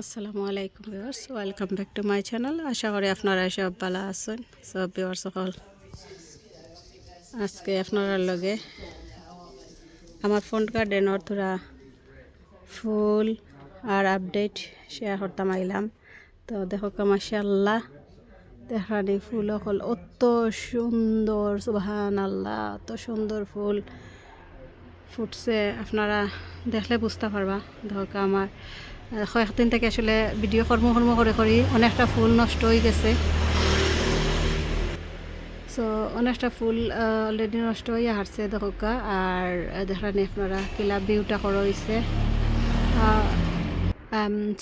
আসসালামু আলাইকুম viewers welcome back to my channel আশা করি আপনারা সব ভালো আছেন। সব ভিউয়ার্স সকল, আজকে আপনারা লগে আমার ফোন গার্ডেনর তোরা ফুল আর আপডেট শেয়ার করতাম আইলাম। তো দেখো মাশাল্লাহ দেখানি ফুল হল অত সুন্দর সুবাহান আল্লাহ অত সুন্দর ফুল ফুটছে। আপনারা দেখলে বুঝতে পারবা। দেখো আমার কয়েকদিন থেকে আসলে ভিডিও কর্ম কর্ম করে করি অনেকটা ফুল নষ্ট হয়ে গেছে। সো অনেকটা ফুল অলরেডি নষ্ট হয়ে হারছে দেখা আর দেখানি আপনারা কিলা বিউটা করা হয়েছে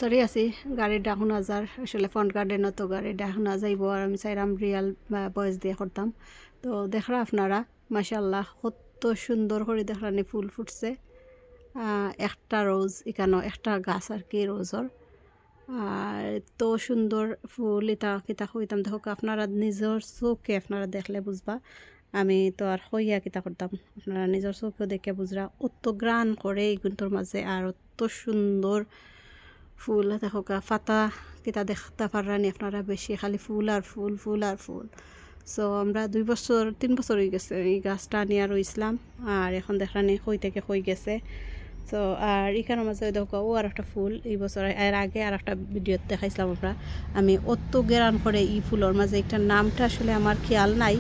সরি আছি গাড়ির ডাকুন হাজার আসলে ফ্রন্ট গার্ডেনও তো গাড়ির ডাকুন যাইব আর আমি চাইরাম রিয়াল বয়স দিয়ে করতাম তো দেখরা আপনারা মাসাল্লাহ কত সুন্দর করে দেখরানি ফুল ফুটছে। একটা রোজ এখানে একটা গাছ আর কি রোজর। আর তো সুন্দর ফুল, এটা কিতা হইতাম দেখো, আপনারা নিজের চোখে আপনারা দেখলে বুঝবা। আমি তো আর হইয়া কিতা করতাম, আপনারা নিজের চোখেও দেখে বুঝরা। অত গ্রান করে এইগুলোর মাঝে, আর অত সুন্দর ফুল, দেখো ফাতা কিতা দেখতে পারানি আপনারা বেশি, খালি ফুল আর ফুল ফুল আর ফুল। সো আমরা দুই বছর, তিন বছর হয়ে গেছে এই গাছটা নিয়ে রইছিলাম আর এখন দেখানি হই থেকে হয়ে গেছে। তো আর এখানের মাঝে দেখো, ও আর একটা ফুল এই বছর, এর আগে আর একটা ভিডিও দেখাইছিলাম আমরা। আমি অত গেরান করে এই ফুলের মাঝে, একটা নামটা আসলে আমার খেয়াল নাই।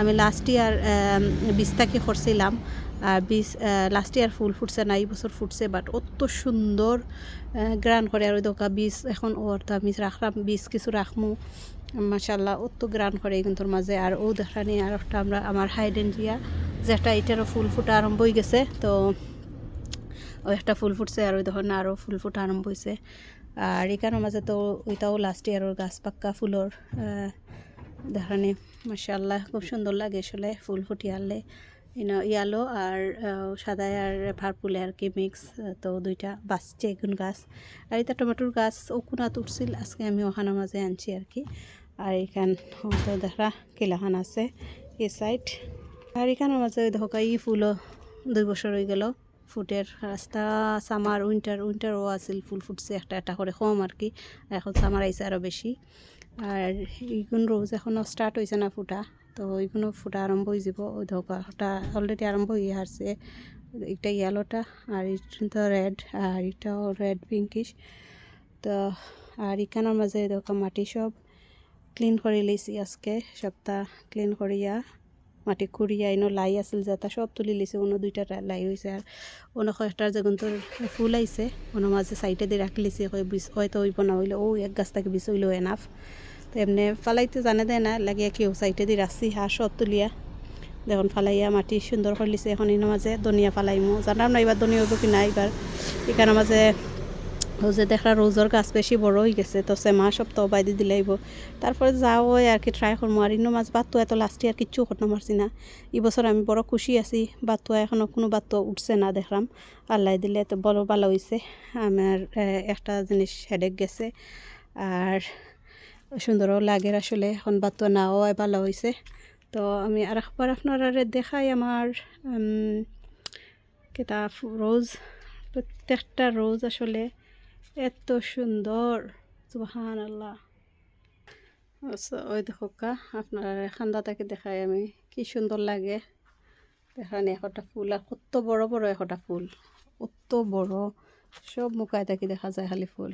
আমি লাস্ট ইয়ার বিশ তাকে করছিলাম। আর বিশ লাস্ট ইয়ার ফুল ফুটছে না, এই বছর ফুটছে বাট অত সুন্দর গ্রান করে। আর ওই দোকা বীজ এখন ওর তো আমি রাখলাম বীজ কিছু রাখমু। মাসাল্লাহ অত গ্রান করে কিন্তু মাঝে। আর ও দেখানি আর একটা আমরা, আমার হাইডেন্টিয়া যেটা এটারও ফুল ফুটা আরম্ভ হয়ে গেছে, তো একটা ফুল ফুটছে আর ওই তখন আরও ফুল ফুটা আরম্ভ হয়েছে আর এখানের মাঝে তো ওইটাও লাস্ট ইয়ারের গাছ পাক্কা ফুলর দেখানি। মাসাল্লাহ খুব সুন্দর লাগে আসলে ফুল ফুটি আনলে। ইয়ালো আর সাদা আর ভারপুলে আর কি মিক্স তো দুইটা বাঁচছে এগুন গাছ। আর এটা টমেটোর গাছ ওকুনা তুটছিল আজকে আমি ওখানের মাঝে আনছি আর কি। আর এখান, তো দেখা কিলাখান আছে এই সাইড আর এখানের মাঝে দেখো এই ফুলও দুই বছর হয়ে গেল। ফুটের রাস্তা সামার উইন্টার উইন্টারও আছিল ফুল ফুটছে, একটা একটা করে কম আর কি। এখন সামার আইসে আরও বেশি। আর এইগুলো রোজ এখনও স্টার্ট হয়েছে না ফুটা। তো ওইগুলো ফুটা আরম্ভ হয়ে যাব। ওই ধোকাটা অলরেডি আরম্ভ হয়ে আসছে এটা ইয়েলোটা আর এটা রেড আর এটাও রেড পিঙ্কিশ তো আর এখানের মাঝে ধোকা মাটি সব ক্লিন করে লিছি আজকে। সপ্তাহ ক্লিন করিয়া মাটি খুঁড়িয়া এনো লাই আছিল যেটা সব তুলি লিছে অন্য দুইটা লাই হয়েছে আর অন্য কয়েকটার যেগুন তোর ফুল আইছে অন্য মাঝে সাইডে দিয়ে রাখি লিছে হয়তো ওই না হইলে ও এক গাছ থেকে বিষ হইলেও এনাফ। তো এমনি ফালাইতে জানে দেয় না, লাগিয়া কেউ সাইডে দিয়ে রাখছি হাঁস সব তুলিয়া। দেখুন ফালাইয়া মাটি সুন্দর করে লিছে, এখন এর মাঝে ধনিয়া ফালাইমো। জানাম না এবার ধনিয়া হইব কি না এবার এখানে মাঝে যে দেখা রোজর গাছ বেশি বড় হয়ে গেছে, তো সেমা সপ্তাহ বাইদি দিলাইব তারপরে যাও আর কি ট্রাই করব আর ইনো মাছ বাত্তু এত লাস্টে আর কিচ্ছু করতে পারছি না। এই বছর আমি বড় খুশি আছি বাত্তুয়া এখনও কোনো বাত্তু উঠছে না দেখলাম। আল্লাহ দিলে তো বড় ভালো হয়েছে আমার একটা জিনিস হেডেক গেছে। আর সুন্দরও লাগে আসলে, এখন বাত্তুয়া নাও ভালো হয়েছে তো আমি আর একবার আপনারা দেখাই আমার কেতা রোজ, প্রত্যেকটা রোজ আসলে এত সুন্দর সুহান আল্লাহ আচ্ছা, ওই দেখা আপনার খান্দাটাকে দেখাই আমি কি সুন্দর লাগে। দেখানি একটা ফুল আর কত বড় বড় একটা ফুল। কত বড় সব মুখায় থাকি দেখা যায় খালি ফুল।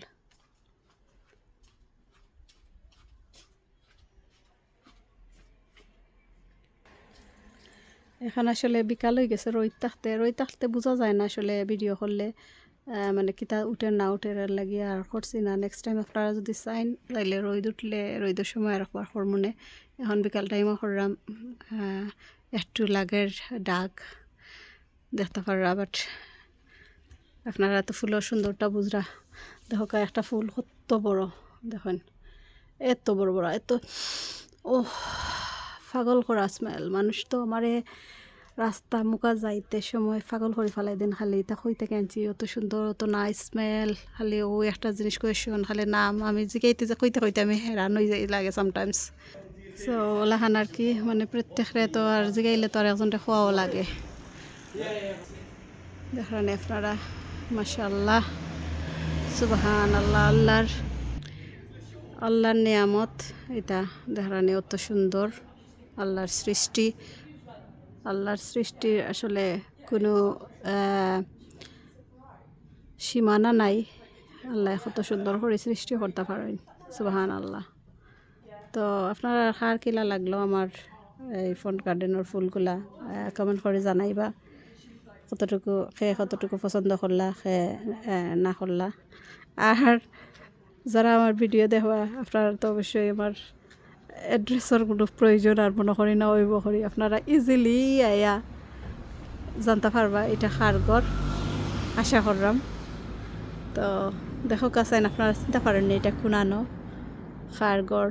এখন আসলে বিকাল হয়ে গেছে রই থাকতে রই থাকতে বোঝা যায় না আসলে ভিডিও করলে। মানে কিতা উঠে না উঠে লাগি আর করছি না। নেক্সট টাইম আপনারা যদি চাইন, তাইলে রোদ উঠলে রোদের সময় রাখবার হরমোনে এখন বিকাল টাইমও করলাম একটু লাগের ডাক দেখতে পারা বাট আপনারা তো ফুলের সুন্দরটা বুঝরা। দেখো একটা ফুল কত বড়, দেখেন, এত বড় বড়, এত ও পাগল করা স্মেল মানুষ তো আমারে রাস্তা মুখা যাইতে সময় পাগল করে ফেলাই দিন খালি। তা হইতে কেনছি অত সুন্দর, অত নাই স্মেল খালি ও একটা জিনিস কোয়েশন খালি নাম। আমি জিগাইতে যে কইতে কইতে আমি হেরান হয়ে যাই লাগে সামটাইমস সো ওলাখান আর কি মানে প্রত্যেকরে তো আর জিগাইলে তো আর একজনটা খোয়াও লাগে। দেখেন আপনারা মাসাল্লাহ সুবাহান আল্লাহ আল্লাহর আল্লাহর নিয়ামত। এটা দেখানি অত সুন্দর, আল্লাহর সৃষ্টি। আল্লাহর সৃষ্টির আসলে কোনো সীমানা নাই। আল্লাহ কত সুন্দর করে সৃষ্টি করতে পারেন সুবাহান আল্লাহ তো আপনার খার কিলা লাগল আমার এই ফ্রন্ট গার্ডেনের ফুলগুলা কমেন্ট করে জানাইবা। কতটুকু সে কতটুকু পছন্দ করলা সে না করলা। আর যারা আমার ভিডিও দেখবা আপনারা তো অবশ্যই আমার অ্যাড্রেসের কোনো প্রয়োজন আর মনে করি না ওইব করি আপনারা ইজিলি আয়া জানতে পারবা এটা খারগর আশা করলাম তো দেখো কাছে আপনারা চিন্তা পারেননি এটা খুনানো খারগর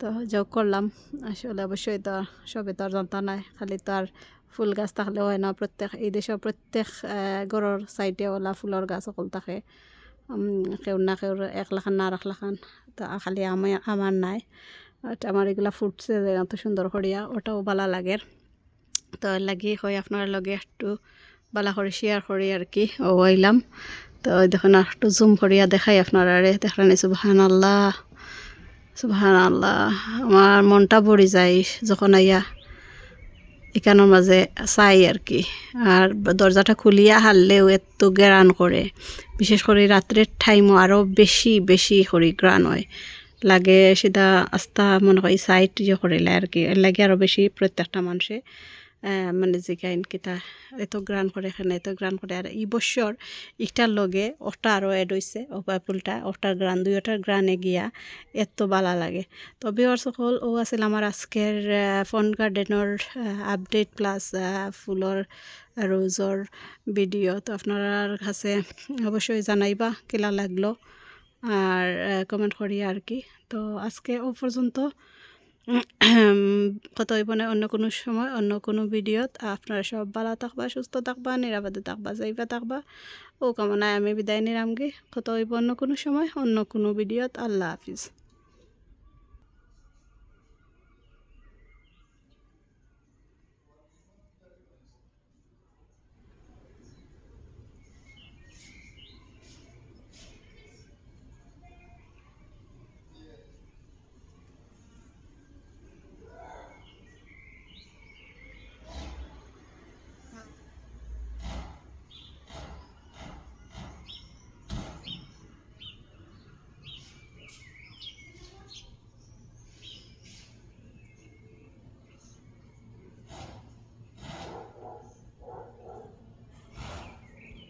তো যোগ করলাম আসলে অবশ্যই তো সবে তো আর জানতা নাই। খালি তো আর ফুল গাছ থাকলে হয় না প্রত্যেক এই দেশের প্রত্যেক ঘরের সাইডে ওলা ফুলের গাছ সকল থাকে। কেউ না কেউ এক লাখান, না এক লাখান, তো খালি আমি, আমার নাই। আমার এগুলা ফুটছে এত সুন্দর করিয়া ওটাও ভালো লাগে তো লাগি হয় আপনার লগে একটু বালা করে শেয়ার করি আর কি, ও তো ওই দেখুন একটু জুম করিয়া দেখাই আপনারা দেখলেন সুবাহান আল্লাহ সুবাহান আল্লাহ আমার মনটা ভরি যায় যখন আইয়া এখানোর মাঝে চাই আর কি। আর দরজাটা খুলিয়া হারলেও এত গ্রান করে। বিশেষ করে রাত্রের টাইমও আরও বেশি বেশি করে গ্রান হয়। লাগে সেটা আস্তা মনে হয় সাইট ইয়ে করিলে আর কি। লাগে আরও বেশি প্রত্যেকটা মানুষে। মানে জিগাইন কিতা এত গ্রান করে এখানে, এত গ্রান করে আর এই বছর ইটার লগে ওটা আরও এড হয়েছে অপা ফুলটা ওটার গ্রান দুইটার গ্রানে গিয়া, এত বালা লাগে। তো বিওর সকল, ও আছিল আমার আজকের ফোন গার্ডেনের আপডেট প্লাস ফুলর রোজর ভিডিও তো আপনার কাছে অবশ্যই জানাইবা কেলা লাগল আর কমেন্ট করি আর কি। তো আজকে ও পর্যন্ত কত হইব অন্য কোনো সময়, অন্য কোনো ভিডিওত, আপনারা সব ভালো থাকবা, সুস্থ থাকবা, নিরাপদে থাকবা, যাইবা থাকবা। ও কামনায় আমি বিদায় নিলামগে কত হইব অন্য কোনো সময়, অন্য কোনো ভিডিওত। আল্লাহ হাফিজ।